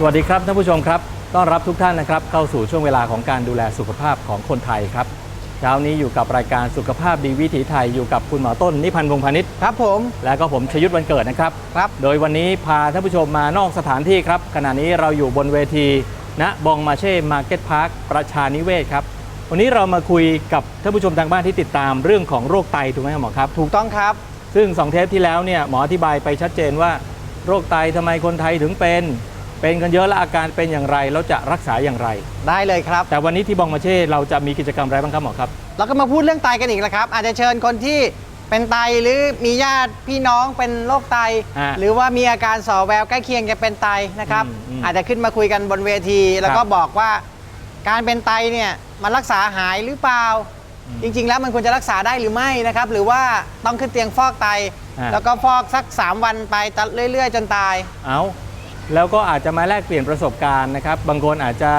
สวัสดีครับท่านผู้ชมครับ ต้อนรับทุกท่านนะครับ เข้าสู่ช่วงเวลาของการดูแลสุขภาพของคนไทยครับเช้านี้อยู่กับรายการสุขภาพดีวิถีไทยอยู่กับคุณหมอต้นนิพันธ์วงศ์พาณิชย์ครับผมและก็ผมชยุทธวันเกิดนะครับครับ โดยวันนี้พาท่านผู้ชมมานอกสถานที่ครับขณะนี้เราอยู่บนเวทีณบองมาเช่มาร์เก็ตพาร์คประชานิเวศครับวันนี้เรามาคุยกับท่านผู้ชมทางบ้านที่ติดตามเรื่องของโรคไตถูกไหมครับหมอครับถูกต้องครับ ซึ่งสองเทปที่แล้วเนี่ยหมออธิบายไปชัดเจนว่า โรคไตทำไมคนไทยถึงเป็น เป็นกันเยอะและอาการเป็นอย่างไรแล้วจะรักษาอย่างไร ได้เลยครับ แต่วันนี้ที่บองมาเช่เราจะมีกิจกรรมอะไรบ้างครับหมอครับเราก็มาพูดเรื่องไตกันอีกแล้วครับ อาจจะเชิญคนที่เป็นไตหรือมีญาติพี่น้องเป็นโรคไต อ่าหรือว่ามีอาการสอแววใกล้เคียงจะเป็นไตนะครับ อืมอืมอาจจะขึ้นมาคุยกันบนเวที แล้วก็ครับบอกว่าการเป็นไตเนี่ยมันรักษาหายหรือเปล่า อืมจริง ๆ แล้วมันควรจะรักษาได้หรือไม่นะครับ หรือว่าต้องขึ้นเตียงฟอกไต อ่า แล้วก็ฟอกสัก 3 วันไปตเรื่อย ๆ จนตาย เอา แล้วก็อาจจะมาแลกเปลี่ยนประสบการณ์นะครับ บางคนอาจจะ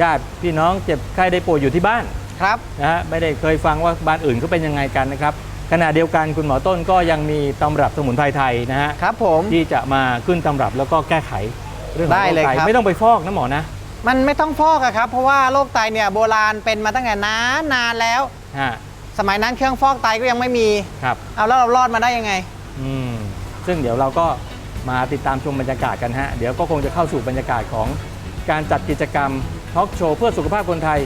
ญาติพี่น้องเจ็บไข้ได้ป่วยอยู่ที่บ้านครับนะฮะไม่ได้เคยฟังว่าบ้านอื่นเขาเป็นยังไงกันนะครับขณะเดียวกันคุณหมอต้นก็ยังมีตำรับสมุนไพรไทยนะฮะครับผมที่จะมาขึ้นตำรับแล้วก็แก้ไขเรื่องของได้เลยโรคตครับไม่ต้องไปฟอกนะหมอนะ มันไม่ต้องฟอกอะครับเพราะว่าโรคไตเนี่ยโบราณเป็นมาตั้งแต่นานนานแล้วฮะสมัยนั้นเครื่องฟอกไตก็ยังไม่มีครับเอาแล้วเรารอดมาได้ยังไง อืมซึ่งเดี๋ยวเราก็ มาติดตามชมบรรยากาศกันฮะ เดี๋ยวก็คงจะเข้าสู่บรรยากาศของการจัดกิจกรรมทอล์กโชว์เพื่อสุขภาพคนไทย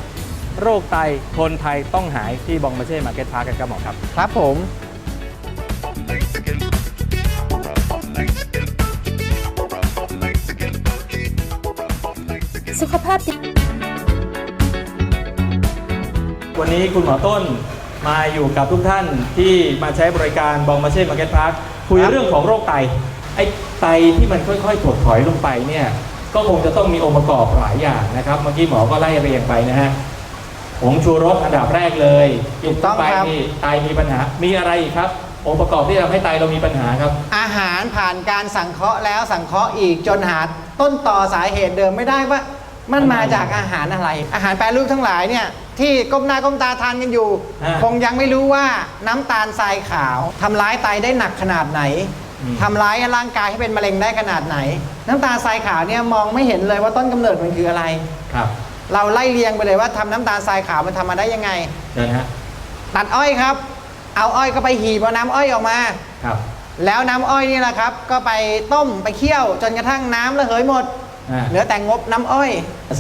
โรคไตคนไทยต้องหายที่บองมาเช่มาร์เก็ตพาร์คกันครับหมอครับ ครับผมสุขภาพดีวันนี้คุณหมอต้นมาอยู่กับทุกท่านที่มาใช้บริการบองมาเช่มาร์เก็ตพาร์คคุยครับเรื่องของโรคไตไอ้ ไตที่มันค่อยๆถดถอยลงไปเนี่ย ก็คงจะต้องมีองค์ประกอบหลายอย่างนะครับ เมื่อกี้หมอก็ไล่เรียงไปนะฮะผงชูรสอันดับแรกเลยถูกต้องไปครับ นี่ไตมีปัญหา มีอะไรอีกครับ องค์ประกอบที่ทำให้ไตเรามีปัญหาครับ อาหารผ่านการสังเคราะห์แล้วสังเคราะห์อีกจนหาต้นต่อสาเหตุเดิมไม่ได้ว่า มันมาจากอาหารอะไร อาหารแปรรูปทั้งหลายเนี่ยที่ก้มหน้าก้มตาทานกันอยู่ อ่า คงยังไม่รู้ว่าน้ำตาลทรายขาวทำร้ายไตได้หนักขนาดไหนอืม ทำร้ายร่างกายให้เป็นมะเร็งได้ขนาดไหน น้ำตาลทรายขาวเนี่ยมองไม่เห็นเลยว่าต้นกำเนิดมันคืออะไร ครับเราไล่เรียงไปเลยว่าทำน้ำตาลทรายขาวมันทำมาได้ยังไงเชิญฮะตัดอ้อยครับ เอาอ้อยก็ไปหีบเอาน้ำอ้อยออกมา ครับแล้วน้ำอ้อยนี่แหละครับ ก็ไปต้มไปเคี่ยว จนกระทั่งน้ำระเหยหมด อ่าเหลือแต่งบน้ำอ้อย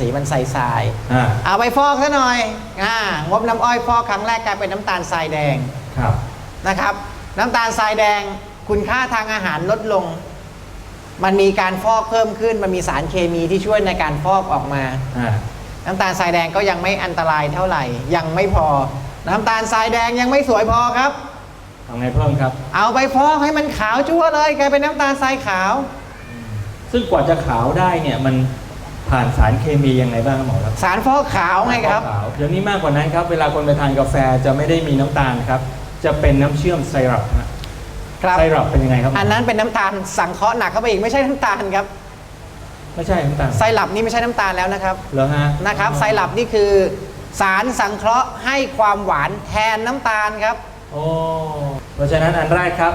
สีมันใสายอ่าๆเอาไปฟอกซะหน่อยอ่างบน้ำอ้อยฟอกครั้งแรกกลายเป็นน้ำตาลทรายแดง ครับนะครับ น้ำตาลทรายแดง คุณค่าทางอาหารลดลง มันมีการฟอกเพิ่มขึ้น มันมีสารเคมีที่ช่วยในการฟอกออกมา อ่า น้ำตาลทรายแดงก็ยังไม่อันตรายเท่าไหร่ ยังไม่พอ น้ำตาลทรายแดงยังไม่สวยพอครับ ทำไงเพิ่มครับ เอาไปฟอกให้มันขาวจั่วเลยกลายเป็นน้ำตาลทรายขาว ซึ่งกว่าจะขาวได้เนี่ยมันผ่านสารเคมียังไงบ้างครับหมอครับสารฟอกขาวไงครับ ขาวเดี๋ยวนี้มากกว่านั้นครับ เวลาคนไปทานกาแฟจะไม่ได้มีน้ำตาลครับ จะเป็นน้ำเชื่อมไซรัปฮะ ครับ ไซรัปเป็นยังไงครับหมอันนั้นเป็นน้ำตาลสังเคราะห์หนักเข้าไปอีกไม่ใช่น้ำตาลครับไม่ใช่น้ำตาลไซรัปนี่ไม่ใช่น้ำตาลแล้วนะครับเหรอฮะนะครับไซรัปนี่คือ สารสังเคราะห์ให้ความหวานแทนน้ำตาลครับโอ้เพราะฉะนั้นอันแรกครับ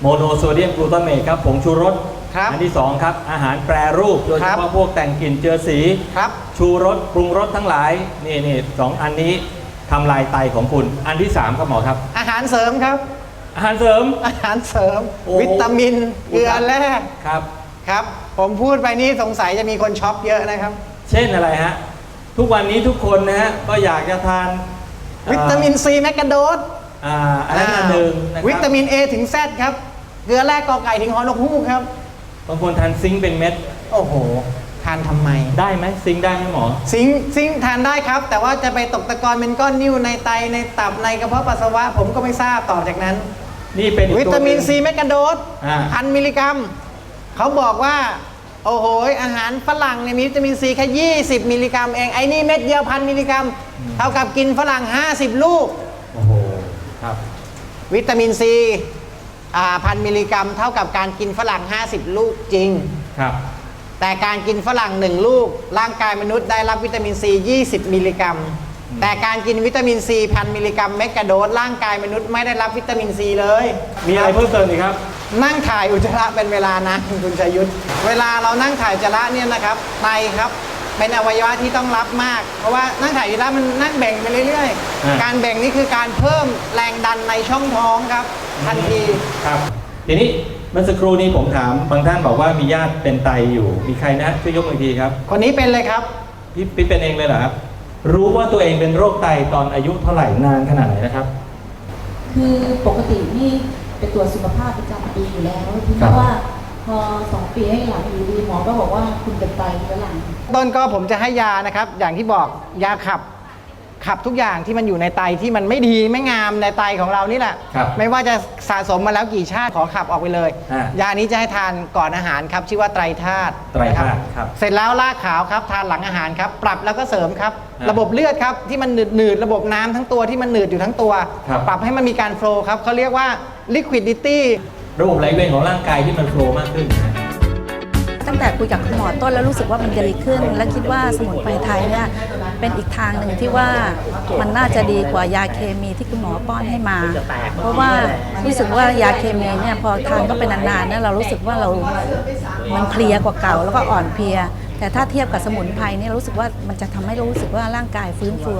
โมโนโซเดียมกลูตาเมตครับผงชูรสครับอัที่สองครับ อาหารแปรรูป โดยเฉครับพาะพวกแต่งกลิ่นเจือสีครับชูรสปรุงรสทั้งหลาย นี่นี่สองอันนี้ทำลายไตของคุณ อันที่สามครับหมอครับ อาหารเสริมครับ อาหารเสริม อาหารเสริม โอ้ วิตามิน เกลือแร่ครับ ครับ ผมพูดไปนี่สงสัยจะมีคนช็อกเยอะนะครับ เช่นอะไรฮะ ทุกวันนี้ทุกคนนะฮะ ก็อยากจะทานเอ่อวิตามินซีแมกกาโดสอ่าอันนั้นอันหนึ่งนะครับวิตามิน A ถึง Z ครับ เกลือแร่กอไก่ถึงฮอนกฮูกครับ บางคนทานซิงค์เป็นเม็ด โอ้โห ทานทำไม ได้ไหมซิงค์ได้ไหมหมอ ซิงค์ซิงค์ทานได้ครับ แต่ว่าจะไปตกตะกอนเป็นก้อนนิ่วในไตในตับในกระเพาะปัสสาวะ ผมก็ไม่ทราบต่อจากนั้น นี่เป็นอีกวิตามินหงซีแมกกาโดสอ่า พันมิลลิกรัม เขาบอกว่า โอ้โหอาหารฝรั่งเนี่ยมีวิตามินซีแค่ 20 มิลลิกรัมเอง ไอ้นี่เม็ดเดียวพันมิลลิกรัม เท่ากับกินฝรั่ง 50 ลูก โอ้โหครับ วิตามินซีอ่าพันมิลลิกรัม เท่ากับการกินฝรั่ง 50 ลูกจริง ครับแต่การกินฝรั่ง 1 ลูก ร่างกายมนุษย์ได้รับวิตามินซี 20 มิลลิกรัม แต่การกินวิตามินซีพันมิลลิกรัมเมกะโดสร่างกายมนุษย์ไม่ได้รับวิตามินซีเลย มีอะไรเพิ่มเติมอีกครับ นั่งถ่ายอุจจาระเป็นเวลานานคุณชัยยุทธเวลาเรานั่งถ่ายอุจจาระเนี่ยนะครับไตครับเป็นอวัยวะที่ต้องรับมาก เพราะว่านั่งถ่ายอุจจาระมันนั่งแบ่งไปเรื่อยอ่า ๆ การแบ่งนี่คือการเพิ่มแรงดันในช่องท้องครับทันที ครับทีนี้เมื่อสักครู่นี้ผมถามบางท่านบอกว่ามีญาติเป็นไตอยู่มีใครนะช่วยยกมืออกทีครับคนนี้เป็นเลยครับ พี่พี่เป็นเองเลยเหรอครับ รู้ว่าตัวเองเป็นโรคไตตอนอายุเท่าไหร่นานขนาดไหนนะครับ คือปกตินี่ไปตรวจสุขภาพประจำปีอยู่แล้วทีครันี้บว่าพอสองปีให้หลังอยู่ดีหมอก็บอกว่าคุณเป็นไตเรื้อรัง ต้นก็ผมจะให้ยานะครับ อย่างที่บอกยาขับ ขับทุกอย่างที่มันอยู่ในไตที่มันไม่ดีไม่งามในไตของเรานี่แหละ ครับไม่ว่าจะสะสมมาแล้วกี่ชาติขอขับออกไปเลยอ่ายานี้จะให้ทานก่อนอาหารครับชื่อว่าไตรธาตุไตรธาตุครับเสร็จแล้วลากขาวครับทานหลังอาหารครับ ปรับแล้วก็เสริมครับอ่าระบบเลือดครับที่มันหนืดหนืดๆระบบน้ำทั้งตัวที่มันหนืดอยู่ทั้งตัว ครับ ปรับให้มันมีการโฟลว์ครับเขาเรียกว่า liquidity ระบบไหลเวียนของร่างกายที่มันโฟลว์มากขึ้นนะ ตั้งแต่คุยกับคุณหมอต้นแล้วรู้สึกว่ามันจะดีขึ้น และคิดว่าสมุนไพรไทยเนี่ยเป็นอีกทางหนึ่งที่ว่ามันน่าจะดีกว่ายาเคมีที่คุณหมอป้อนให้มา เพราะว่ารู้สึกว่ายาเคมีเนี่ยพอทานก็เป็นนานๆเนี่ยเรารู้สึกว่าเรา มันเพลียกว่าเก่าแล้วก็อ่อนเพลีย แต่ถ้าเทียบกับสมุนไพรเนี่ยรู้สึกว่ามันจะทำให้รู้สึกว่าร่างกายฟื้นฟู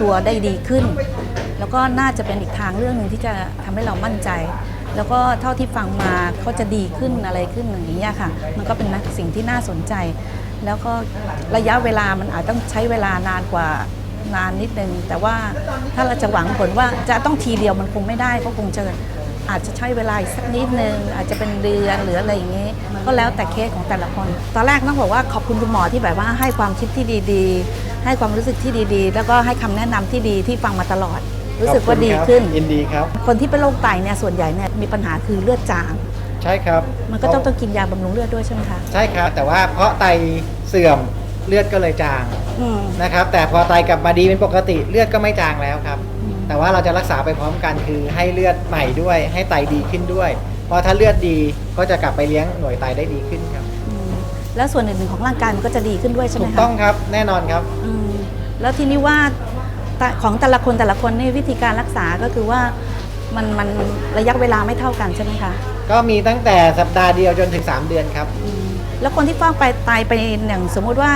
ตัวได้ดีขึ้น แล้วก็น่าจะเป็นอีกทางเรื่องหนึ่งที่จะทำให้เรามั่นใจ แล้วก็เท่าที่ฟังมาเขาจะดีขึ้นอะไรขึ้นอย่างนี้ยค่ะ มันก็เป็นสิ่งที่น่าสนใจ แล้วก็ระยะเวลามันอาจต้องใช้เวลานานกว่านานนิดนึง แต่ว่าถ้าเราจะหวังผลว่าจะต้องทีเดียวมันคงไม่ได้ก็คงจะอาจจะใช้เวลาสักนิดนึง อาจจะเป็นเดือนหรืออะไรอย่างนี้ก็แล้วแต่เคสของแต่ละคน ตอนแรกต้องบอกว่าขอบคุณคุณหมอที่แบบว่าให้ความคิดที่ดีๆ ให้ความรู้สึกที่ดีๆ แล้วก็ให้คำแนะนำที่ดีที่ฟังมาตลอด รู้สึกว่าดีขึ้น ยินดีครับ คนที่เป็นโรคไตเนี่ยส่วนใหญ่เนี่ยมีปัญหาคือเลือดจาง ใช่ครับ มันก็ต้องต้องกินยาบำรุงเลือดด้วยใช่ไหมคะ ใช่ครับ แต่ว่าเพราะไตเสื่อมเลือดก็เลยจางอืม นะครับ แต่พอไตกลับมาดีเป็นปกติเลือดก็ไม่จางแล้วครับ อืม แต่ว่าเราจะรักษาไปพร้อมกันคือให้เลือดใหม่ด้วย ให้ไตดีขึ้นด้วย เพราะถ้าเลือดดีก็จะกลับไปเลี้ยงหน่วยไตได้ดีขึ้นครับ อืมแล้วส่วนอื่นๆของร่างกายมันก็จะดีขึ้นด้วยใช่ไหมถูกคะต้องครับแน่นอนครับ อืมแล้วทีนี้ว่าแต่ ของแต่ละคนแต่ละคนนี่วิธีการรักษาก็คือว่ามันมันระยะเวลาไม่เท่ากันใช่ไหมคะก็มีตั้งแต่สัปดาห์เดียวจนถึง 3 เดือนครับ อืมแล้วคนที่ฟอกไปตายไปอย่างสมมุติว่า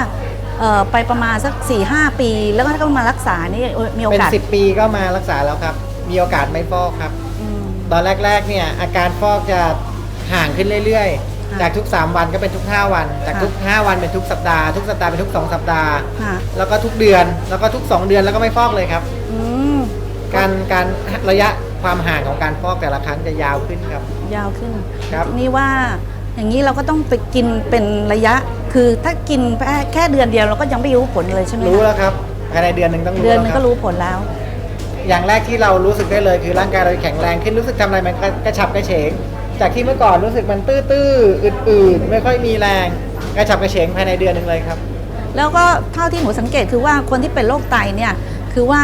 เอ่อไปประมาณสัก4ี่หปี แล้วก็ต้องมารักษานี่เอ่อมีโอเป็น กาส10 ปีก็มารักษาแล้วครับ มีโอกาสไม่ฟอกครับ อืมตอนแรกๆเนี่ยอาการฟอกจะห่างขึ้นเรื่อยค่ะๆ จากทุก 3 วันก็เป็นทุก 5 วัน จากค่ะทุก 5 วันเป็นทุกสัปดาห์ ทุกสัปดาห์เป็นทุก 2 สัปดาห์ ค่ะแล้วก็ทุกเดือน แล้วก็ทุก 2 เดือนแล้วก็ไม่ฟอกเลยครับ อืมการการระยะความห่างของการฟอกแต่ละครั้งจะยาวขึ้นครับ ยาวขึ้นครับทีนี่ว่าอย่างนี้เราก็ต้องไปกินเป็นระยะ คือถ้ากินแค่แค่เดือนเดียวเราก็ยังไม่รู้ผลเลยใช่ไหมคะรู้แล้วครับภายในเดือนหนึ่งต้องรู้เดือนแล้วนึงคก็รับรู้ผลแล้ว อย่างแรกที่เรารู้สึกได้เลยคือร่างกายเราแข็งแรงขึ้นรู้สึกทำอะไรมันกระกระฉับกระเฉง จากที่เมื่อก่อนรู้สึกมันตื้อๆอืดๆไม่ค่อยมีแรงกระฉับกระเฉงภายในเดือนหนึ่งเลยครับ แล้วก็เท่าที่หนูสังเกตคือว่าคนที่เป็นโรคไตเนี่ยคือว่า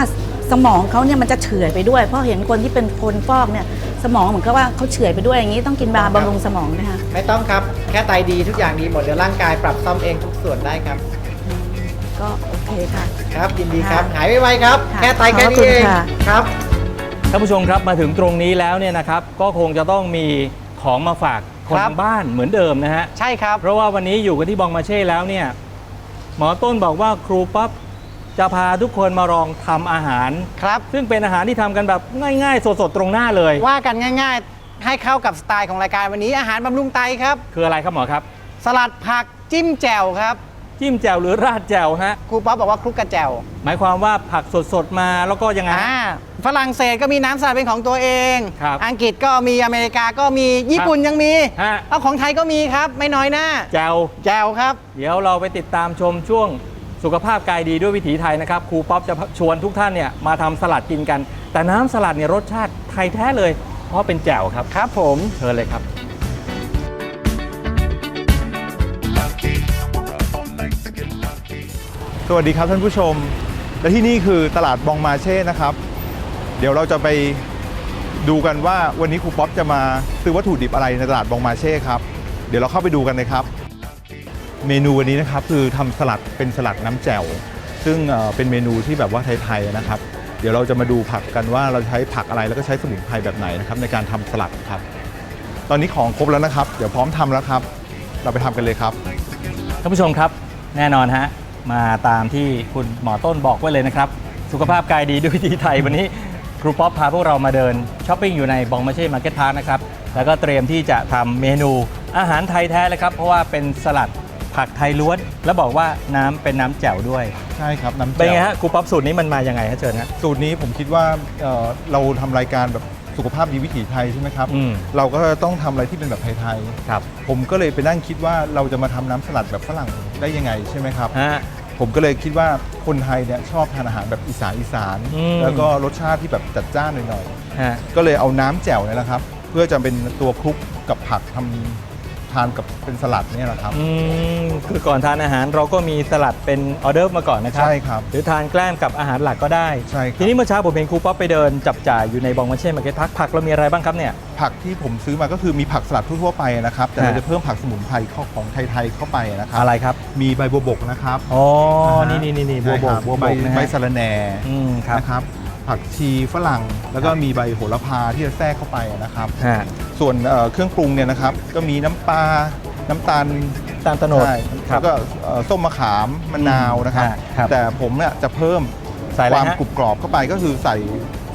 สมองเขาเนี่ยมันจะเฉื่อยไปด้วย เพราะเห็นคนที่เป็นคนฟอกเนี่ยสมองเหมือนกับว่าเขาเฉื่อยไปด้วยอย่างนี้ต้องกินบาครับบำรุงสมองนะคะไม่ต้องครับ แค่ไตดีทุกอย่างดีหมดเดี๋ยวร่างกายปรับซ่อมเองทุกส่วนได้ครับอืมก็โอเคค่ะ ครับยินดีครับ ค่ะหายไวๆครับ ค่ะแค่ไตแค่ขอบนี้คุณเองค่ะ ครับ ท่านผู้ชมครับมาถึงตรงนี้แล้วเนี่ยนะครับก็คงจะต้องมี ของมาฝากคนครับ ทางบ้านเหมือนเดิมนะฮะ ใช่ครับ เพราะว่าวันนี้อยู่กันที่บองมาเช่แล้วเนี่ย หมอต้นบอกว่าครูป๊อปจะพาทุกคนมาลองทำอาหาร ครับ ซึ่งเป็นอาหารที่ทำกันแบบง่ายๆ สดๆ ตรงหน้าเลย ว่ากันง่ายๆ ให้เข้ากับสไตล์ของรายการวันนี้อาหารบำรุงไตครับ คืออะไรครับหมอครับ สลัดผักจิ้มแจ่วครับ จิ้มแจ่วหรือราดแจ่วฮะ ครูป๊อปบอกว่าคลุกกระแจ่วหมายความว่าผักสดๆมาแล้วก็ยังไงฮะ อ่าฝรั่งเศสก็มีน้ำสลัดเป็นของตัวเอง ครับอังกฤษก็มีอเมริกาก็มีญี่ปุ่นยังมีฮะ เอาของไทยก็มีครับไม่น้อยหน้าแจ่ว แจ่วครับ เดี๋ยวเราไปติดตามชมช่วงสุขภาพกายดีด้วยวิถีไทยนะครับครูป๊อปจะชวนทุกท่านเนี่ยมาทำสลัดกินกัน แต่น้ำสลัดเนี่ยรสชาติไทยแท้เลย เพราะเป็นแจ่วครับ ครับผม เชิญเลยครับ สวัสดีครับท่านผู้ชม และที่นี่คือตลาดบองมาเช่นะครับ เดี๋ยวเราจะไปดูกันว่าวันนี้ครูป๊อปจะมาซื้อวัตถุดิบอะไรในตลาดบองมาเช่ครับ เดี๋ยวเราเข้าไปดูกันเลยครับ เมนูวันนี้นะครับคือทำสลัดเป็นสลัดน้ำแจ่ว ซึ่งเอ่อเป็นเมนูที่แบบว่าไทยๆนะครับ เดี๋ยวเราจะมาดูผักกันว่าเราใช้ผักอะไรแล้วก็ใช้สมุนไพรแบบไหนนะครับในการทำสลัดครับ ตอนนี้ของครบแล้วนะครับ เดี๋ยวพร้อมทำแล้วครับ เราไปทำกันเลยครับท่านผู้ชมครับแน่นอนฮะ มาตามที่คุณหมอต้นบอกไว้เลยนะครับ สุขภาพกายดีด้วยวิธีไทยวันนี้ครูป๊อปพาพวกเรามาเดินช้อปปิ้งอยู่ในบองมาเช่มาร์เก็ตพาร์นะครับ แล้วก็เตรียมที่จะทำเมนูอาหารไทยแท้เลยครับ เพราะว่าเป็นสลัดผักไทยล้วน แล้วบอกว่าน้ำเป็นน้ำแจ่วด้วย ใช่ครับน้ำเป็นแจ่วไงฮะครูป๊อปสูตรนี้มันมาอย่างไงฮะเชิญฮะ สูตรนี้ผมคิดว่าเอ่อเราทำรายการแบบ สุขภาพดีวิถีไทยใช่ไหมครับ อืม เราก็ต้องทำอะไรที่เป็นแบบไทยครับๆผมก็เลยไปนั่งคิดว่าเราจะมาทำน้ำสลัดแบบฝรั่งได้ยังไงใช่ไหมครับ ฮะ ผมก็เลยคิดว่าคนไทยเนี่ยชอบทานอาหารแบบอีสานอีสานอืม แล้วก็รสชาติที่แบบจัดจ้านหน่อยฮะ ๆก็เลยเอาน้ำแจ่วเนี่ยแหละครับ เพื่อจะเป็นตัวคลุกกับผักทำ ทานกับเป็นสลัดเนี่ยแหละครับ อืมคือก่อนทานอาหารเราก็มีสลัดเป็นออเดอร์ฟมาก่อนนะครับ ใช่ครับ หรือทานแกล้มกับอาหารหลักก็ได้ ใช่ครับ ทีนี้เมื่อเช้าผมเห็นครูป๊อปไปเดินจับจ่ายอยู่ในบองมาเช่มาร์เก็ตพักผักเรามีอะไรบ้างครับเนี่ย ผักที่ผมซื้อมาก็คือมีผักสลัดทั่วๆไปนะครับ แต่เราฮะ จะเพิ่มผักสมุนไพรเข้าของไทยๆเข้าไปนะครับ อะไรครับ มีใบบัวบกนะครับอ๋อาฮะนี่นี่นี่นี่บัวบใช่กครับบัวบใบกนะใบฮะสะระแหน่อืมครับ นะครับ ผักชีฝรั่ง แล้วก็มีใบโหระพาที่จะแทรกเข้าไปนะครับ ฮะ ส่วนเอ่อเครื่องปรุงเนี่ยนะครับ ก็มีน้ำปลา น้ำตาลตามตโนด ใช่ครัแล้บวก็เอ่อส้มมะขามมะนาวนะครับฮะครับแต่ผมเนี่ยจะเพิ่มใส่อะไรความฮะกรุบกรอบเข้าไปก็คือใส่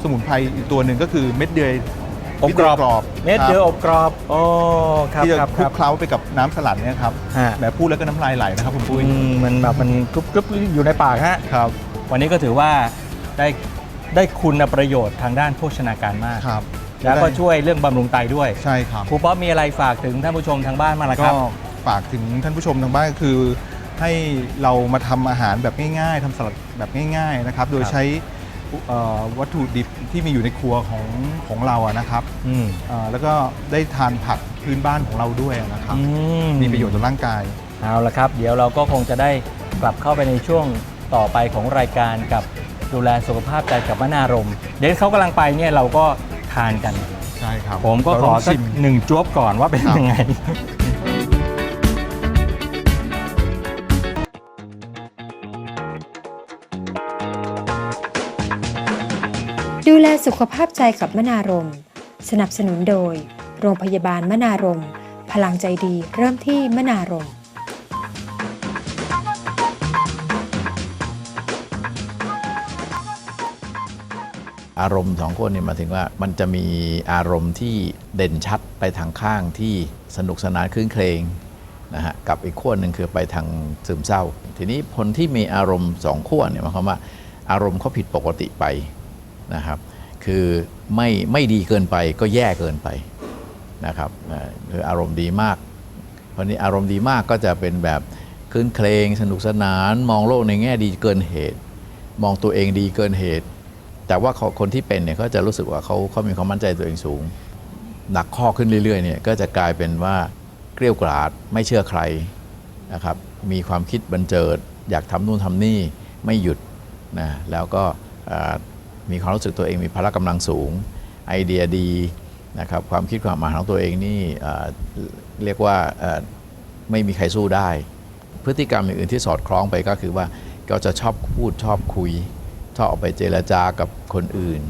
สมุนไพรอีกตัวหนึ่งก็คือเม็ดเดือยอบกรอบกรอบเม็ดครับเดียวอบกรอบ โอ้ครับที่จะครับคลุครักบเคล้าไปกับน้ำสลัดเนี่ยครับฮะแหมพูดแล้วก็น้ำลายไหลนะครับคุณปุ้ยอืมมันแบบมันกรุบกรุบอยู่ในปากฮะ ครับ วันนี้ก็ถือว่าได้ ได้คุณประโยชน์ทางด้านโภชนาการมาก ครับแล้วก็ช่วยเรื่องบำรุงไตด้วยใช่ครับ ครูป๊อปมีอะไรฝากถึงท่านผู้ชมทางบ้านมางล่ะคก็รับ ฝากถึงท่านผู้ชมทางบ้านก็คือ ให้เรามาทำอาหารแบบง่ายๆทำสลัดแบบง่ายๆนะครับ โดยครับ ใช้เอ่อวัตถุดิบที่มีอยู่ในครัวของของเราอะนะครับอืมเอ่อแล้วก็ได้ทานผักพื้นบ้านของเราด้วยนะครับ อืมีประโยชน์ต่อร่างกาย เอาละครับ เดี๋ยวเราก็คงจะได้กลับเข้าไปในช่วงต่อไปของรายการกับ ดูแลสุขภาพใจกับมนารมณ์เดี๋ยวเขากำลังไปเนี่ยเราก็ทานกัน ใช่ครับผมก็ขอเราลงสักชิมหนึ่งจวบก่อนว่าเป็นครับยังไง ดูแลสุขภาพใจกับมนารมสนับสนุนโดย โรงพยาบาลมนารมพลังใจดีเริ่มที่มนารม อารมณ์สองคนเนี่ยหมายถึงว่ามันจะมีอารมณ์ที่เด่นชัดไปทางข้างที่สนุกสนานคลื่นเครงนะฮะกับอีกขั้วหนึ่งคือไปทางซึมเศร้า ทีนี้คนที่มีอารมณ์สองขั้วเนี่ยหมายความว่าอารมณ์เขาผิดปกติไปนะครับ คือไม่ไม่ดีเกินไปก็แย่เกินไปนะครับอ่าคืออารมณ์ดีมากเพราะนี้อารมณ์ดีมากก็จะเป็นแบบคลื่นเครงสนุกสนาน มองโลกในแง่ดีเกินเหตุ มองตัวเองดีเกินเหตุ แต่ว่าคนที่เป็นเนี่ยเขาจะรู้สึกว่าเขาเขามีความมั่นใจตัวเองสูง หนักข้อขึ้นเรื่อยๆเนี่ยก็จะกลายเป็นว่าเกลี้ยวกราดไม่เชื่อใครนะครับมีความคิดบันเจิด อยากทำนู่นทำนี่ไม่หยุดนะแล้วก็มีความรู้สึกตัวเองมีพละกำลังสูง ไอเดียดีนะครับความคิดความอ่านของตัวเองนี่เรียกว่าอ่าไม่มีใครสู้ได้ พฤติกรรมอย่างอื่นที่สอดคล้องไปก็คือว่าก็จะชอบพูดชอบคุย ชอบออกไปเจรจากับคนอื่น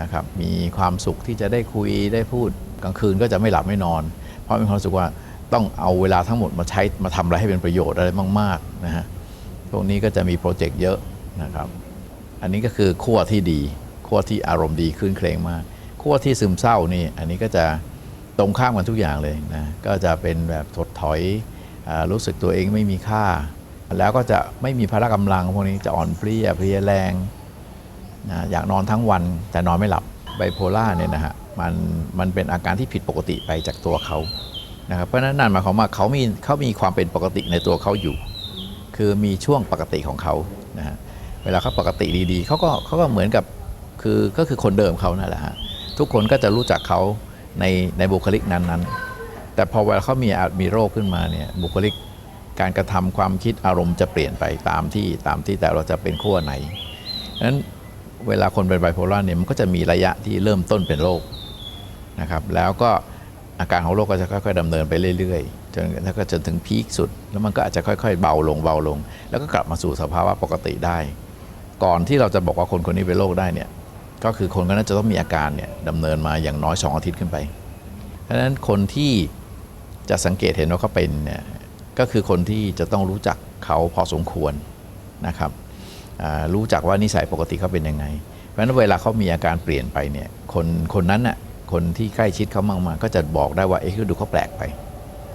นะครับมีความสุขที่จะได้คุยได้พูดกลางคืนก็จะไม่หลับไม่นอน เพราะมีความรู้สึกว่าต้องเอาเวลาทั้งหมดมาใช้มาทำอะไรให้เป็นประโยชน์อะไรมากๆนะฮะพวกนี้ก็จะมีโปรเจกต์เยอะนะครับอันนี้ก็คือขั้วที่ดีขั้วที่อารมณ์ดีขึ้นเครงมากขั้วที่ซึมเศร้านี่อันนี้ก็จะตรงข้ามกันทุกอย่างเลยนะก็จะเป็นแบบถดถอยอรู้สึกตัวเองไม่มีค่า แล้วก็จะไม่มีพละกำลังพวกนี้จะอ่อนเพลียเพลียแรง นะอยากนอนทั้งวันแต่นอนไม่หลับไบโพล่าเนี่ยนะฮะมันมันเป็นอาการที่ผิดปกติไปจากตัวเขานะครับเพราะนั้นนั่นหมายความว่าเขามีเขามีความเป็นปกติในตัวเขาอยู่ คือมีช่วงปกติของเขานะฮะเวลาเขาปกติดีๆเขาก็เขาก็เหมือนกับคือก็คือคนเดิมเขานั่นแหละฮะทุกคนก็จะรู้จักเขาในในบุคลิกนั้นๆ แต่พอเวลาเขามีอาจมีโรคขึ้นมาเนี่ยบุคลิกการกระทำความคิดอารมณ์จะเปลี่ยนไปตามที่ตามที่แต่เราจะเป็นขั้วไหนนั้น เวลาคนเป็นไบโพล่าเนี่ยมันก็จะมีระยะที่เริ่มต้นเป็นโรคนะครับแล้วก็อาการของโรคก็จะค่อยๆดำเนินไปเรื่อยๆจนแล้วก็จนถึงพีคสุด แล้วมันก็อาจจะค่อยๆเบาลงเบาลง แล้วก็กลับมาสู่สภาวะปกติได้ ก่อนที่เราจะบอกว่าคนคนนี้เป็นโรคได้เนี่ยก็คือคนคนนั้นจะต้องมีอาการเนี่ยดำเนินมาอย่างน้อย 2 อาทิตย์ขึ้นไปเพราะฉะนั้นคนที่จะสังเกตเห็นว่าเขาเป็นเนี่ยก็คือคนที่จะต้องรู้จักเขาพอสมควรนะครับ รู้จักว่านิสัยปกติเขาเป็นยังไง เพราะฉะนั้นเวลาเขามีอาการเปลี่ยนไปเนี่ยคนคนนั้นน่ะคนที่ใกล้ชิดเขามากๆก็จะบอกได้ว่าเอ๊ะดูเขาแปลกไป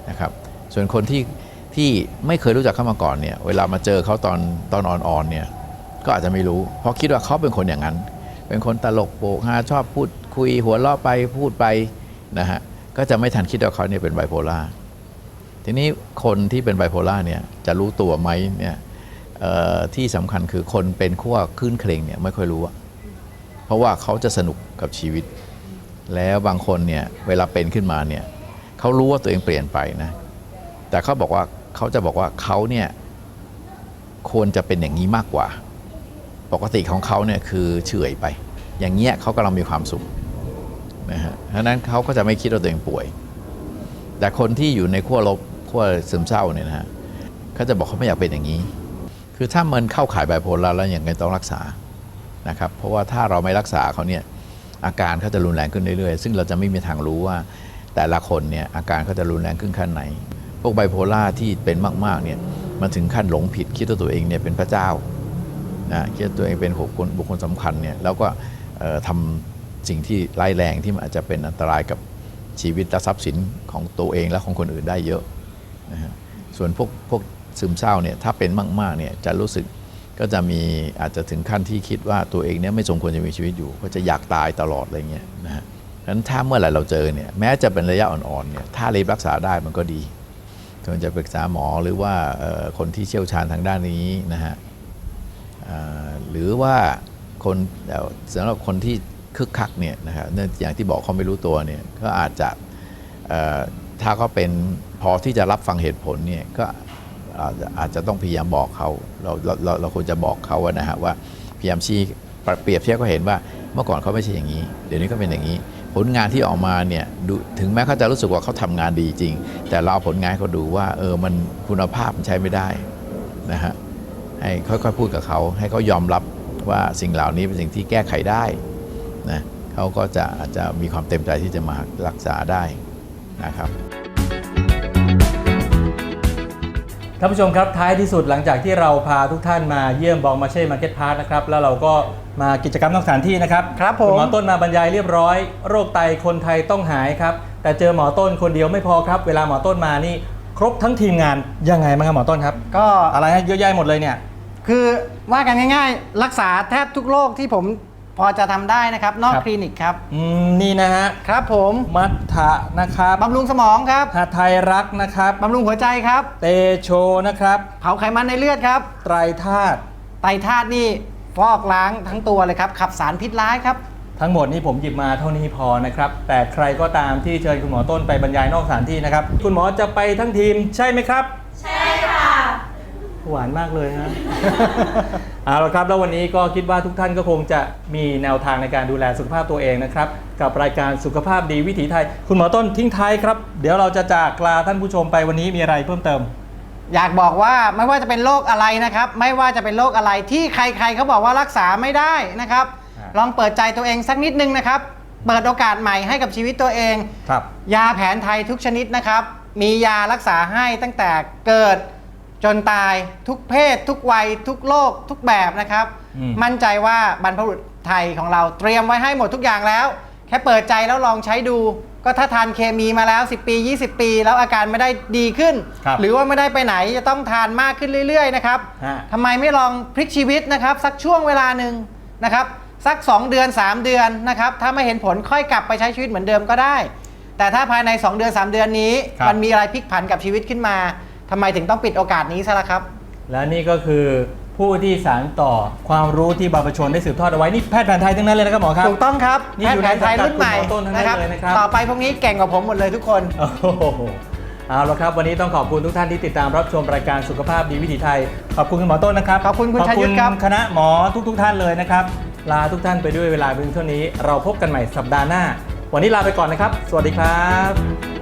นะครับส่วนคนที่ที่ไม่เคยรู้จักเขามาก่อนเนี่ยเวลามาเจอเขาตอนตอนอ่อนๆเนี่ยก็อาจจะไม่รู้ เพราะคิดว่าเขาเป็นคนอย่างนั้น เป็นคนตลกโปกฮาชอบพูดคุยหัวเราะไปพูดไปนะฮะก็จะไม่ทันคิดว่าเขาเนี่ยเป็นไบโพล่าทีนี้คนที่เป็นไบโพล่าเนี่ยจะรู้ตัวไหมเนี่ย ที่สำคัญคือคนเป็นขั้วขึ้นเคร่งเนี่ยไม่ค่อยรู้อะเพราะว่าเขาจะสนุกกับชีวิต แล้วบางคนเนี่ยเวลาเป็นขึ้นมาเนี่ยเขารู้ว่าตัวเองเปลี่ยนไปนะ แต่เขาบอกว่าเขาจะบอกว่าเขาเนี่ยควรจะเป็นอย่างนี้มากกว่า ปกติของเขาเนี่ยคือเฉื่อยไป อย่างเงี้ยเขากำลังมีความสุขนะฮะเพราะฉะนั้นเขาก็จะไม่คิดว่าตัวเองป่วย แต่คนที่อยู่ในขั้วลบขั้วซึมเศร้าเนี่ยนะฮะเขาจะบอกเขาไม่อยากเป็นอย่างนี้ คือถ้ามันเข้าข่ายไบโพล่าแล้วอย่างไรต้องรักษานะครับเพราะว่าถ้าเราไม่รักษาเขาเนี่ยอาการเขาจะรุนแรงขึ้นเรื่อยๆ ซึ่งเราจะไม่มีทางรู้ว่าแต่ละคนเนี่ยอาการเขาจะรุนแรงขึ้นขั้นไหน พวกไบโพล่าที่เป็นมากๆเนี่ยมันถึงขั้นหลงผิดคิดว่าตัวเองเนี่ยเป็นพระเจ้านะคิดว่าตัวเองเป็นบุคคลบุคคลสำคัญเนี่ยแล้วก็เอ่อทำสิ่งที่ร้ายแรงที่มันอาจจะเป็นอันตรายกับชีวิตและทรัพย์สินของตัวเองและของคนอื่นได้เยอะนะฮะส่วนพวกพวก ซึมเศร้าเนี่ยถ้าเป็นมากๆเนี่ยจะรู้สึกก็จะมีอาจจะถึงขั้นที่คิดว่าตัวเองเนี่ยไม่สมควรจะมีชีวิตอยู่ ก็จะอยากตายตลอดอะไรเงี้ยนะฮะฉะนั้นถ้าเมื่อไหร่เราเจอเนี่ยแม้จะเป็นระยะอ่อนๆเนี่ยถ้ารีบรักษาได้มันก็ดีควรจะปรึกษาหมอหรือว่าคนที่เชี่ยวชาญทางด้านนี้นะฮะหรือว่าคนสำหรับคนที่คึกคักเนี่ยนะครับเนื่องอย่างที่บอกเขาไม่รู้ตัวเนี่ยก็อาจจะถ้าเขาเป็นพอที่จะรับฟังเหตุผลเนี่ยก็ อาจจะต้องพยายามบอกเขาเราเราเราเราควรจะบอกเขาอะนะฮะว่าพยายามชี้เปรียบเทียบก็เห็นว่าเมื่อก่อนเขาไม่ใช่อย่างนี้ เดี๋ยวนี้ก็เป็นอย่างนี้ ผลงานที่ออกมาเนี่ยถึงแม้เขาจะรู้สึกว่าเขาทำงานดีจริง แต่เราเอาผลงานเขาดูว่าเออมันคุณภาพมันใช้ไม่ได้นะฮะให้ค่อยๆพูดกับเขา ให้เขายอมรับว่าสิ่งเหล่านี้เป็นสิ่งที่แก้ไขได้นะเขาก็จะอาจจะมีความเต็มใจที่จะมารักษาได้นะครับ ท่านผู้ชมครับท้ายที่สุดหลังจากที่เราพาทุกท่านมาเยี่ยมบองมาเช่มาร์เก็ตพาร์คนะครับแล้วเราก็มากิจกรรมนอกสถานที่นะครับครับผม ณหมอต้นมาบรรยายเรียบร้อย โรคไตคนไทยต้องหายครับ แต่เจอหมอต้นคนเดียวไม่พอครับ เวลาหมอต้นมานี่ครบทั้งทีมงานยังไงบ้างครับหมอต้นครับ ก็อะไรฮะเยอะแยะหมดเลยเนี่ย คือว่ากันง่าย ๆ รักษาแทบทุกโรคที่ผม พอจะทำได้นะครับ นอกครับ คลินิกครับอืมนี่นะฮะครับผมมัทธะนะครับบำรุงสมองครับหาไทยรักนะครับ บำรุงหัวใจครับ เตโชนะครับ เผาไขมันในเลือดครับ ไตรธาตุไตรธาตุนี่ฟอกล้างทั้งตัวเลยครับ ขับสารพิษร้ายครับ ทั้งหมดนี่ผมหยิบมาเท่านี้พอนะครับ แต่ใครก็ตามที่เชิญคุณหมอต้นไปบรรยายนอกสถานที่นะครับ คุณหมอจะไปทั้งทีมใช่ไหมครับ ใช่ค่ะ หวานมากเลยฮะ เอาละครับแล้ววันนี้ก็คิดว่าทุกท่านก็คงจะมีแนวทางในการดูแลสุขภาพตัวเองนะครับ กับรายการสุขภาพดีวิถีไทย คุณหมอต้นทิ้งท้ายครับ เดี๋ยวเราจะจากลาท่านผู้ชมไปวันนี้มีอะไรเพิ่มเติม อยากบอกว่าไม่ว่าจะเป็นโรคอะไรนะครับ ไม่ว่าจะเป็นโรคอะไรที่ใครๆเขาบอกว่ารักษาไม่ได้นะครับอ่าลองเปิดใจตัวเองสักนิดนึงนะครับ เปิดโอกาสใหม่ให้กับชีวิตตัวเองครับยาแผนไทยทุกชนิดนะครับ มียารักษาให้ตั้งแต่เกิด จนตายทุกเพศ ทุกวัย ทุกโรคทุกแบบนะครับ อืม มั่นใจว่าบรรพบุรุษไทยของเราเตรียมไว้ให้หมดทุกอย่างแล้ว แค่เปิดใจแล้วลองใช้ดู ก็ถ้าทานเคมีมาแล้ว 10 ปี 20 ปี แล้วอาการไม่ได้ดีขึ้น ครับหรือว่าไม่ได้ไปไหนจะต้องทานมากขึ้นเรื่อยๆนะครับฮะ ทำไมไม่ลองพลิกชีวิตนะครับ สักช่วงเวลาหนึ่งนะครับสัก 2 เดือน 3 เดือนนะครับถ้าไม่เห็นผลค่อยกลับไปใช้ชีวิตเหมือนเดิมก็ได้ แต่ถ้าภายใน 2 เดือน 3 เดือนนี้ครับ มันมีอะไรพลิกผันกับชีวิตขึ้นมา ทำไมถึงต้องปิดโอกาสนี้ซะล่ะครับ และนี่ก็คือผู้ที่สานต่อความรู้ที่บรรพชนได้สืบทอดเอาไว้นี่แพทย์แผนไทยทั้งนั้นเลยนะครับหมอครับ ถูกต้องครับนี่แพอทยู่ย์แผนไทยรุ่นใหม่ในสังกัดคุณหมอต้นทั้งนั้นนะครับเลยนะครับ ต่อไปพวกนี้เก่งกว่าผมหมดเลยทุกคนโอ้โหเอาละครับ วันนี้ต้องขอบคุณทุกท่านที่ติดตามรับชมรายการสุขภาพดีวิถีไทย ขอบคุณคุณหมอต้นนะครับขอบคุณคุณขอบชัยยุทธครับคณะหมอทุกๆท่านเลยนะครับลาทุกท่านไปด้วยเวลาเพียงเท่านี้ เราพบกันใหม่สัปดาห์หน้า วันนี้ลาไปก่อนนะครับ สวัสดีครับ